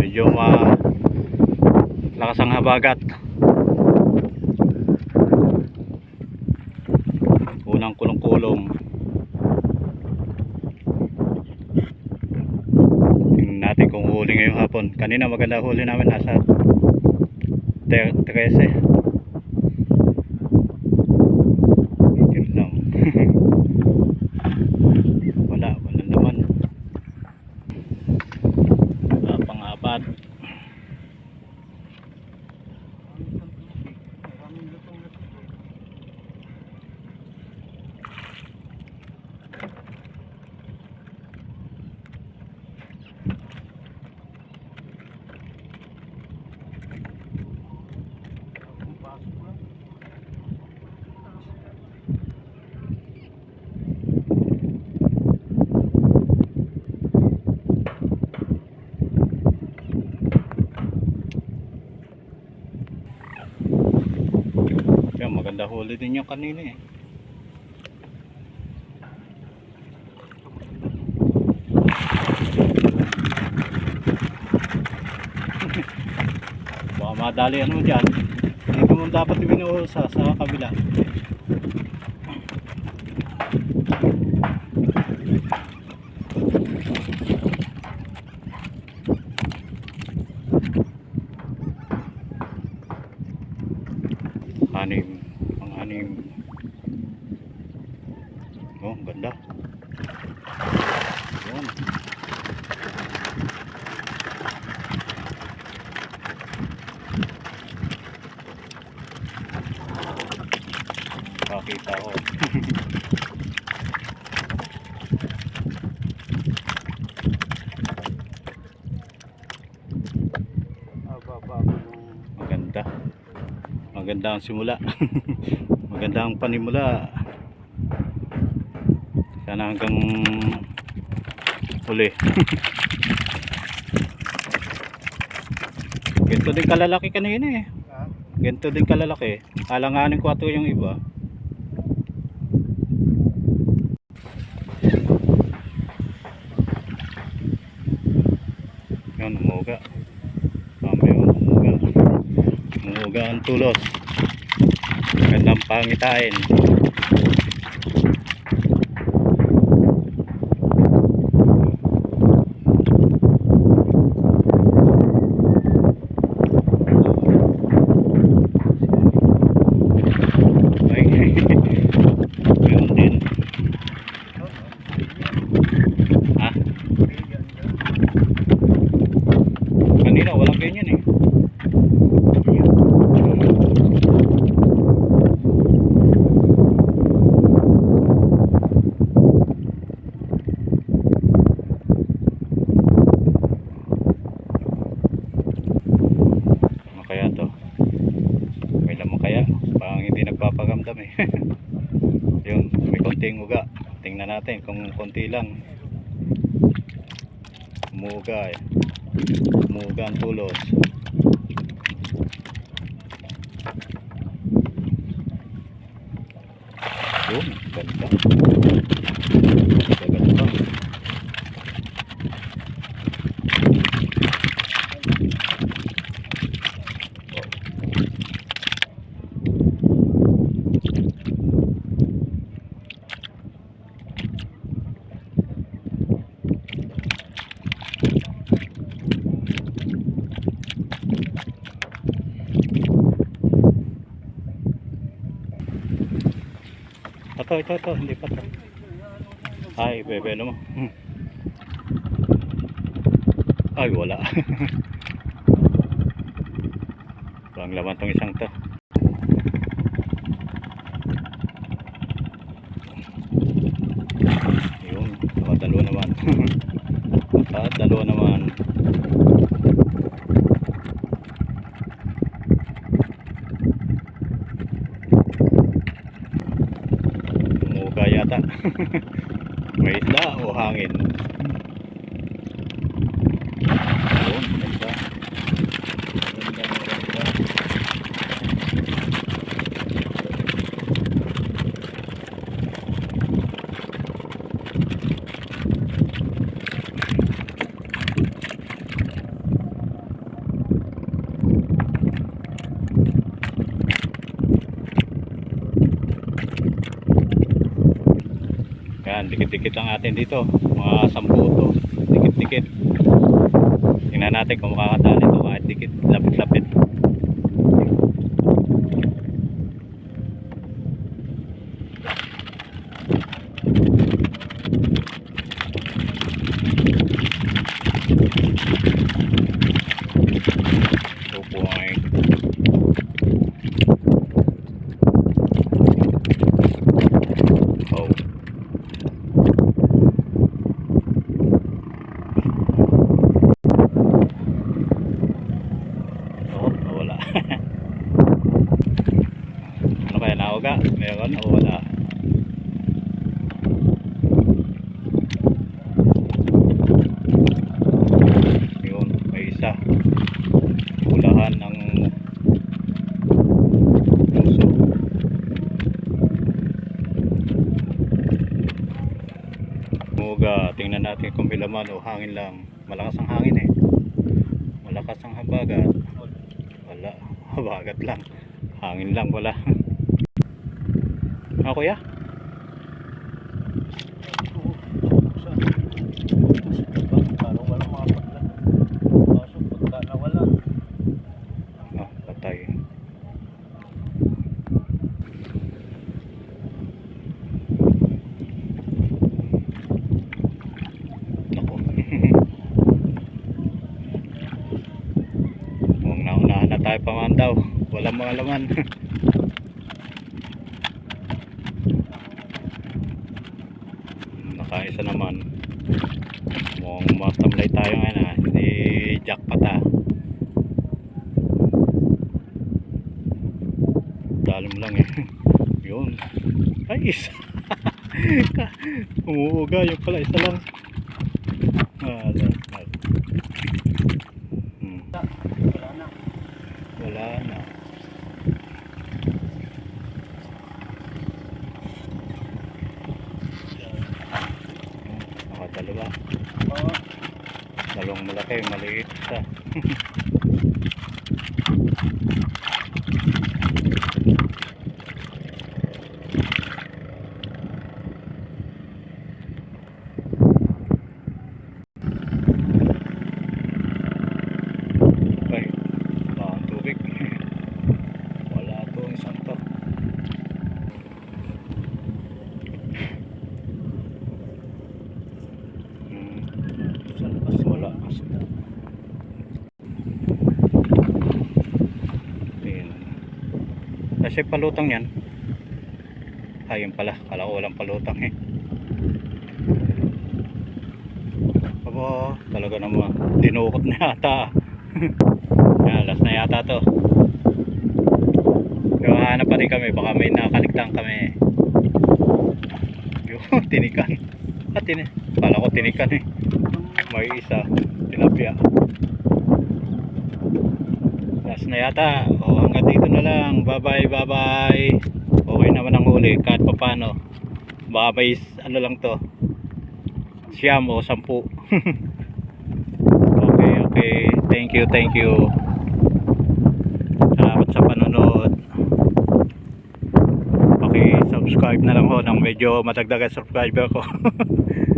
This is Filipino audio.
medyo ma lakas ang habagat. Unang kulong-kulong. Tingnan natin kung huli ngayong hapon. Kanina maganda huli namin nasa 13 yun lang wala wala naman wala pang apat Yan, maganda huli din yung kanina eh. Baka madali ano dyan. Hindi mo dapat ibinuho sa, sa kabila. Anim. Ang anim. Oh, ang ganda. Yan. Pakita ko. Maganda. Maganda ang simula. Maganda ang panimula. Sana hanggang huli. Ganito din kalalaki kanina eh. Ganito din kalalaki. Alanganin ko ato yung iba. Yan, umuga. Mamaya umuga. Umuga ang tulos. Gandang pangitain. Ay, meron din. Ha? Kanina walang ganyan eh. Ano kaya to? May lamang kaya? Parang hindi nagpapagamdam eh. Yun, may konting uga. Tingnan natin kung konti lang. Umuuga eh. Umuuga ang tulos. Yun. Ganda. Ito, ito, ito. Hindi pa to. Ay, bebelo mo. Hmm. Ay, wala. Walang laman tong isang to. may isda o hangin? Yun may isda. Ganda, ganda. Yan, dikit-dikit lang natin dito. Mga sampu to. Dikit-dikit. Tingnan natin kung makakatali to kahit dikit, lapit-lapit. Two point. Oh. Oh, nawala. ano kaya nauga? Meron o wala? Yun, may isa. Ulahan ng puso. Tingnan natin kung bilaman o hangin lang. Malakas ang hangin eh. Malakas ang habagat. Wala, habagat lang. Hangin lang wala. Ah, kuya? Tayo pa man daw, walang mga laman. Nakaisa naman. Mukhang matamlay tayo ngayon ah. Hindi jackpot ah. Dalim lang eh. Yun. Ay, isa. Umuuga yung pala, isa lang. Ah, lahat, lahat. Hmm, wala na. wala na. Nakadalawa. Oo. Dalawang malaki, maliit isa. Ay, wala ang tubig. Wala to ang isang to. Hmm. Sa labas Wala. Ayan. Kasi palutang yan. Ayun pala. Kala ko walang palutang eh. Aba, talaga naman. Dinukot na yata. Yan, na yata to. Nahanap pa rin kami. Baka may nakaligtang kami. Yung tinikan. Ah, tin Kala ko tinikan eh. May isa. Tilapia. Last na yata. O hanggang na lang. Bye bye, bye bye. Okay naman ang huli. Kahit pa paano. Baka may ano lang to. Siyam o sampu. okay, okay. Thank you, thank you. Salamat sa panonood. Paki-subscribe na lang ho ng medyo madagdagan subscriber ko.